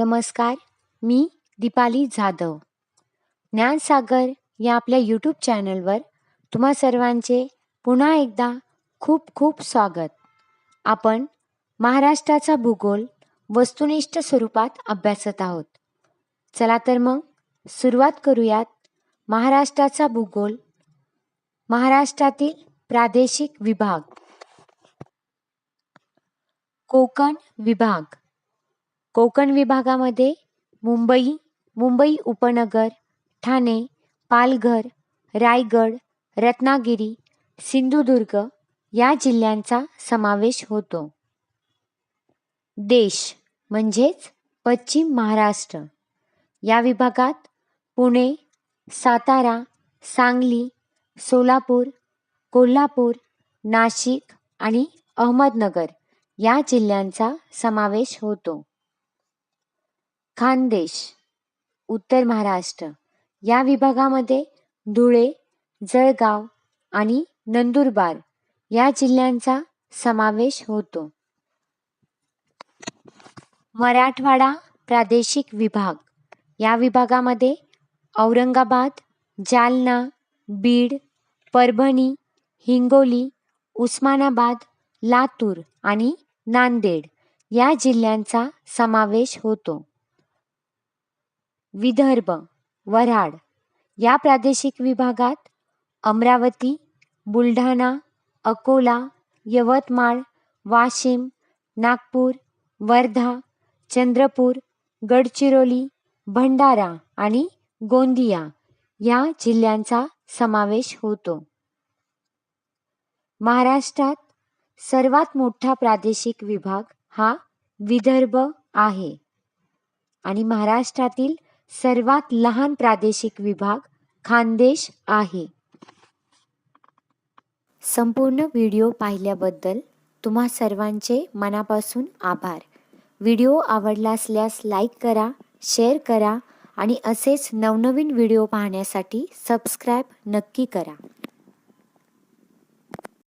नमस्कार मी दीपाली जाधव. ज्ञानसागर या आपल्या यूट्यूब चॅनलवर तुम्हा सर्वांचे पुन्हा एकदा खूप खूप स्वागत. आपण महाराष्ट्राचा भूगोल वस्तुनिष्ठ स्वरूपात अभ्यासत आहोत. चला तर मग सुरुवात करूयात महाराष्ट्राचा भूगोल महाराष्ट्रातील प्रादेशिक विभाग. कोकण विभाग. कोकण विभागामध्ये मुंबई मुंबई उपनगर ठाणे पालघर रायगड रत्नागिरी सिंधुदुर्ग या जिल्ह्यांचा समावेश होतो. देश म्हणजेच पश्चिम महाराष्ट्र. या विभागात पुणे सातारा सांगली सोलापूर कोल्हापूर नाशिक आणि अहमदनगर या जिल्ह्यांचा समावेश होतो. खानदेश उत्तर महाराष्ट्र या विभागामध्ये धुळे जळगाव आणि नंदुरबार या जिल्ह्यांचा समावेश होतो. मराठवाडा प्रादेशिक विभाग या विभागामध्ये औरंगाबाद जालना बीड परभणी हिंगोली उस्मानाबाद लातूर आणि नांदेड या जिल्ह्यांचा समावेश होतो. विदर्भ वऱ्हाड या प्रादेशिक विभागात अमरावती बुलढाणा अकोला यवतमाळ वाशिम नागपूर वर्धा चंद्रपूर गडचिरोली भंडारा आणि गोंदिया या जिल्ह्यांचा समावेश होतो. महाराष्ट्रात सर्वात मोठा प्रादेशिक विभाग हा विदर्भ आहे आणि महाराष्ट्रातील सर्वात लहान प्रादेशिक विभाग खानदेश आहे. संपूर्ण व्हिडिओ पाहिल्याबद्दल तुम्हा सर्वांचे मनापासून आभार. व्हिडिओ आवडला असल्यास लाईक करा शेअर करा आणि असेच नवनवीन व्हिडिओ पाहण्यासाठी सबस्क्राईब नक्की करा.